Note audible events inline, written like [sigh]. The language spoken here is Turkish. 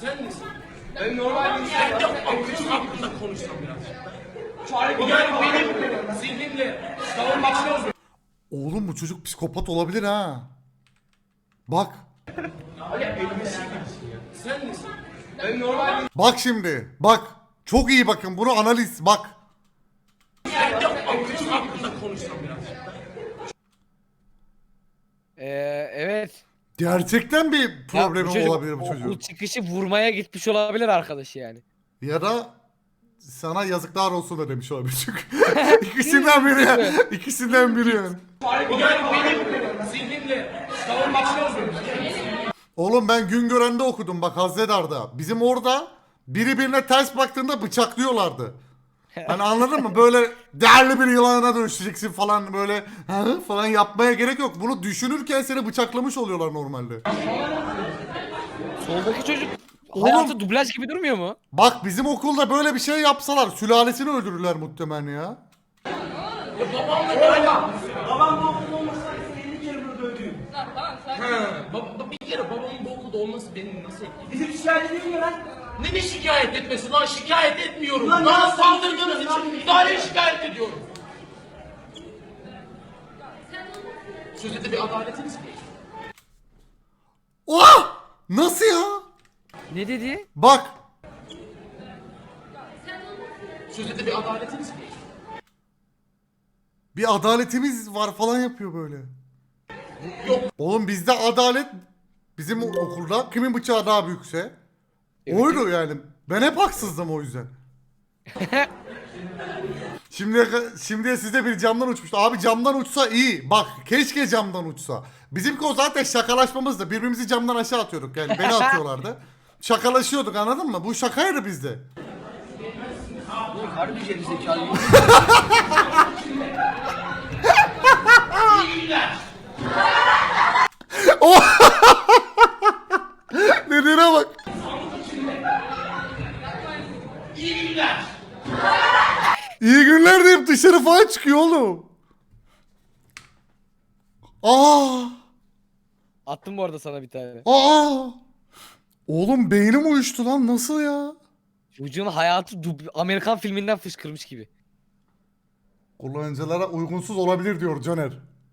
Sen misin? Ben normal bir insan. Akıl hakkında konuşsam birazcık. Yani benim zihnimle savunmak için Oğlum bu çocuk psikopat olabilir ha. Bak. Sen misin? Ben normal bir Bak şimdi. Bak. Çok iyi bakın. Bunu analiz. Bak. akıl hakkında konuşsam birazcık. Ee, evet. Gerçekten bir Ya bu problemi çocuk olabilir bu Okul çocuğun. çıkışı vurmaya gitmiş olabilir arkadaşı yani. Ya da sana yazıklar olsun da demiş olabilir çünkü. [laughs] İkisinden biri ya. İkisinden biri yani. Oğlum ben Güngören'de okudum bak Hazredar'da. Bizim orada biri birine ters baktığında bıçaklıyorlardı. Hani anladın mı? Böyle değerli bir yılana dönüşeceksin falan böyle falan yapmaya gerek yok. Bunu düşünürken seni bıçaklamış oluyorlar normalde. Soldaki çocuk Oğlum. hayatı dublaj gibi durmuyor mu? Bak bizim okulda böyle bir şey yapsalar sülalesini öldürürler muhtemelen ya. Babam bu okulda olmasa 50 kere burada ödüyor. Ha, baba, bir kere babamın bu okulda olması beni nasıl etkiledi? Bizi şikayet ediyor lan. Ne mi şikayet etmesi lan? Şikayet etmiyorum. Lan saldırdığınız yapıyorsun için idareyi şikayet ediyorum. Sözde bir adaletiniz mi? Oha! Nasıl ya? Ne dedi? Bak. Sözde bir adaletiniz mi? Bir adaletimiz var falan yapıyor böyle. Yok. Oğlum bizde adalet bizim okulda kimin bıçağı daha büyükse oydu yani. Ben hep haksızdım o yüzden. [laughs] Şimdiye, şimdiye sizde bir camdan uçmuştu. Abi camdan uçsa iyi. Bak keşke camdan uçsa. Bizimki o zaten şakalaşmamızdı. Birbirimizi camdan aşağı atıyorduk yani. Beni [laughs] atıyorlardı. Şakalaşıyorduk anladın mı? Bu şakaydı bizde. Harbi gerizekalı. [laughs] Dediğine bak. İyi günler. İyi günler deyip dışarı falan çıkıyor oğlum. Aa! Attım bu arada sana bir tane. Aa! Oğlum beynim uyuştu lan nasıl ya? Çocuğun hayatı dub- Amerikan filminden fışkırmış gibi. Kullanıcılara uygunsuz olabilir diyor Caner.